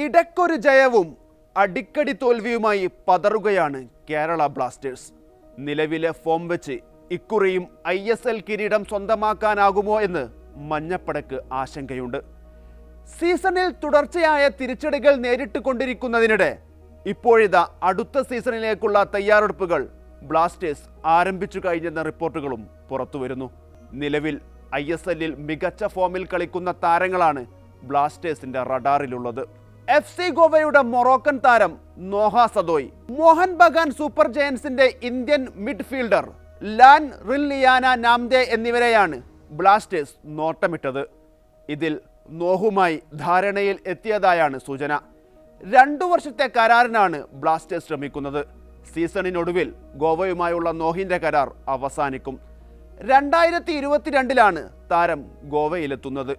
ഇടയ്ക്കൊരു ജയവും അടിക്കടി തോൽവിയുമായി പതറുകയാണ് കേരള ബ്ലാസ്റ്റേഴ്സ്. നിലവിലെ ഫോം വെച്ച് ഇക്കുറിയും ഐ എസ് എൽ കിരീടം സ്വന്തമാക്കാനാകുമോ എന്ന് മഞ്ഞപ്പടക്ക് ആശങ്കയുണ്ട്. സീസണിൽ തുടർച്ചയായ തിരിച്ചടികൾ നേരിട്ട് കൊണ്ടിരിക്കുന്നതിനിടെ ഇപ്പോഴിതാ അടുത്ത സീസണിലേക്കുള്ള തയ്യാറെടുപ്പുകൾ ബ്ലാസ്റ്റേഴ്സ് ആരംഭിച്ചു കഴിഞ്ഞെന്ന റിപ്പോർട്ടുകളും പുറത്തുവരുന്നു. നിലവിൽ ഐ മികച്ച ഫോമിൽ കളിക്കുന്ന താരങ്ങളാണ് ബ്ലാസ്റ്റേഴ്സിന്റെ റഡാറിലുള്ളത്. എഫ് സി ഗോവയുടെ മൊറോക്കൻ താരം Noah Sadaoui Mohun Bagan super ജയൻസിന്റെ Indian midfielder Lalrinliana Hnamte എന്നിവരെയാണ് ബ്ലാസ്റ്റേഴ്സ് നോട്ടമിട്ടത്. ഇതിൽ നോഹുമായി ധാരണയിൽ എത്തിയതായാണ് സൂചന. രണ്ടു വർഷത്തെ കരാറിനാണ് ബ്ലാസ്റ്റേഴ്സ് ശ്രമിക്കുന്നത്. സീസണിനൊടുവിൽ ഗോവയുമായുള്ള നോഹിന്റെ കരാർ അവസാനിക്കും. രണ്ടായിരത്തി ഇരുപത്തിരണ്ടിലാണ് താരം ഗോവയിലെത്തുന്നത്.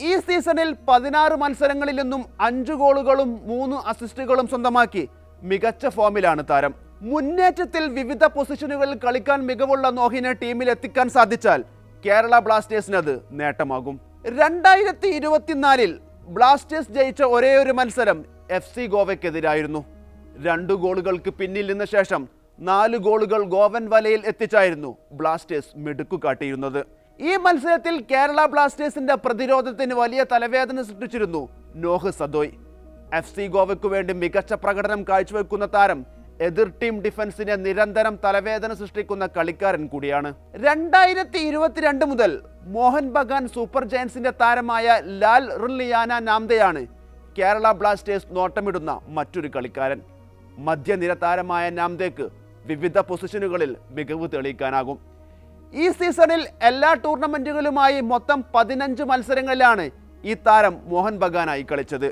ഈ സീസണിൽ പതിനാറ് മത്സരങ്ങളിൽ നിന്നും അഞ്ച് ഗോളുകളും മൂന്ന് അസിസ്റ്റുകളും സ്വന്തമാക്കി മികച്ച ഫോമിലാണ് താരം. മുന്നേറ്റത്തിൽ വിവിധ പൊസിഷനുകളിൽ കളിക്കാൻ മികവുള്ള നോഹിനെ ടീമിൽ എത്തിക്കാൻ സാധിച്ചാൽ കേരള ബ്ലാസ്റ്റേഴ്സിന് അത് നേട്ടമാകും. രണ്ടായിരത്തി ഇരുപത്തിനാലിൽ ബ്ലാസ്റ്റേഴ്സ് ജയിച്ച ഒരേ ഒരു മത്സരം എഫ് സി ഗോവയ്ക്കെതിരായിരുന്നു. രണ്ട് ഗോളുകൾക്ക് പിന്നിൽ നിന്ന ശേഷം നാല് ഗോളുകൾ ഗോവൻ വലയിൽ എത്തിച്ചായിരുന്നു ബ്ലാസ്റ്റേഴ്സ് മിടുക്കു കാട്ടിയിരുന്നത്. ഈ മത്സരത്തിൽ കേരള ബ്ലാസ്റ്റേഴ്സിന്റെ പ്രതിരോധത്തിന് വലിയ തലവേദന സൃഷ്ടിച്ചിരുന്നു നോഹ് സദോയ്. എഫ് സി ഗോവയ്ക്കു വേണ്ടി മികച്ച പ്രകടനം കാഴ്ചവെക്കുന്ന താരം എതിർ ടീം ഡിഫൻസിനെ നിരന്തരം തലവേദന സൃഷ്ടിക്കുന്ന കളിക്കാരൻ കൂടിയാണ്. രണ്ടായിരത്തി ഇരുപത്തിരണ്ട് മുതൽ മോഹൻ ബഗാൻ സൂപ്പർ ജയൻസിന്റെ താരമായ ലാൽ റിലിയാന നാംദയാണ് കേരള ബ്ലാസ്റ്റേഴ്സ് നോട്ടമിടുന്ന മറ്റൊരു കളിക്കാരൻ. മധ്യനിര താരമായ നാംദേക്ക് വിവിധ പൊസിഷനുകളിൽ മികവ് തെളിയിക്കാനാകും. ഈ സീസണിൽ എല്ലാ ടൂർണമെന്റുകളുമായി മൊത്തം പതിനഞ്ച് മത്സരങ്ങളിലാണ് ഈ താരം മോഹൻ ബഗാനായി കളിച്ചത്.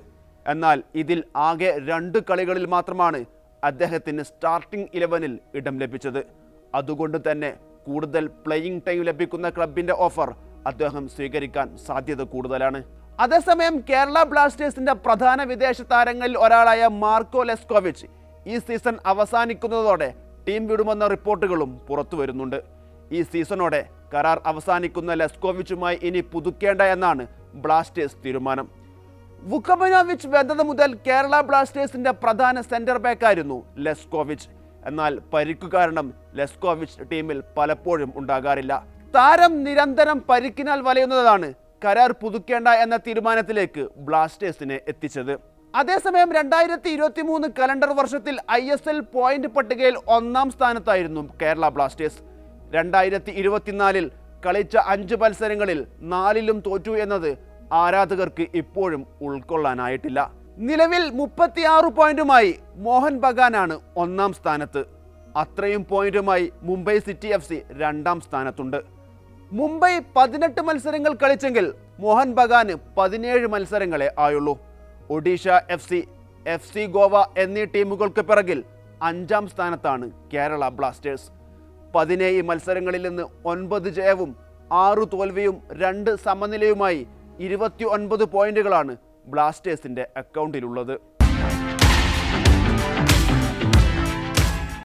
എന്നാൽ ഇതിൽ ആകെ രണ്ട് കളികളിൽ മാത്രമാണ് അദ്ദേഹത്തിന് സ്റ്റാർട്ടിംഗ് ഇലവനിൽ ഇടം ലഭിച്ചത്. അതുകൊണ്ട് തന്നെ കൂടുതൽ പ്ലേയിങ് ടൈം ലഭിക്കുന്ന ക്ലബിന്റെ ഓഫർ അദ്ദേഹം സ്വീകരിക്കാൻ സാധ്യത കൂടുതലാണ്. അതേസമയം കേരള ബ്ലാസ്റ്റേഴ്സിന്റെ പ്രധാന വിദേശ താരങ്ങളിൽ ഒരാളായ മാർക്കോ ലെസ്കോവിച്ച് ഈ സീസൺ അവസാനിക്കുന്നതോടെ ടീം വിടുമെന്ന റിപ്പോർട്ടുകളും പുറത്തു വരുന്നുണ്ട് ഈ സീസണോടെ കരാർ അവസാനിക്കുന്ന ലെസ്കോവിച്ചുമായി ഇനി പുതുക്കേണ്ട എന്നാണ് ബ്ലാസ്റ്റേഴ്സ് തീരുമാനം. വുക്കബനോവിച്ച് വെന്തത് മുതൽ കേരള ബ്ലാസ്റ്റേഴ്സിന്റെ പ്രധാന സെന്റർ ബാക്ക് ആയിരുന്നു ലെസ്കോവിച്ച്. എന്നാൽ പരിക്കു കാരണം ലെസ്കോവിച്ച് ടീമിൽ പലപ്പോഴും ഉണ്ടാകാറില്ല. താരം നിരന്തരം പരിക്കിനാൽ വലയുന്നതാണ് കരാർ പുതുക്കേണ്ട എന്ന തീരുമാനത്തിലേക്ക് ബ്ലാസ്റ്റേഴ്സിനെ എത്തിച്ചത്. അതേസമയം രണ്ടായിരത്തി ഇരുപത്തി മൂന്ന് കലണ്ടർ വർഷത്തിൽ ഐ എസ് എൽ പോയിന്റ് പട്ടികയിൽ ഒന്നാം സ്ഥാനത്തായിരുന്നു കേരള ബ്ലാസ്റ്റേഴ്സ്. രണ്ടായിരത്തി ഇരുപത്തിനാലിൽ കളിച്ച അഞ്ച് മത്സരങ്ങളിൽ നാലിലും തോറ്റു എന്നത് ആരാധകർക്ക് ഇപ്പോഴും ഉൾക്കൊള്ളാനായിട്ടില്ല. നിലവിൽ മുപ്പത്തിയാറ് പോയിന്റുമായി മോഹൻ ബഗാനാണ് ഒന്നാം സ്ഥാനത്ത്. അത്രയും പോയിന്റുമായി മുംബൈ സിറ്റി എഫ് സി രണ്ടാം സ്ഥാനത്തുണ്ട്. മുംബൈ പതിനെട്ട് മത്സരങ്ങൾ കളിച്ചെങ്കിൽ മോഹൻ ബഗാന് പതിനേഴ് മത്സരങ്ങളെ ആയുള്ളൂ. Odisha F C F C Goa എന്നീ ടീമുകൾക്ക് പിറകിൽ അഞ്ചാം സ്ഥാനത്താണ് കേരള ബ്ലാസ്റ്റേഴ്സ്. പതിനേഴ് മത്സരങ്ങളിൽ നിന്ന് ഒൻപത് ജയവും ആറു തോൽവിയും രണ്ട് സമനിലയുമായി ഇരുപത്തി ഒൻപത് പോയിന്റുകളാണ് ബ്ലാസ്റ്റേഴ്സിന്റെ അക്കൗണ്ടിലുള്ളത്.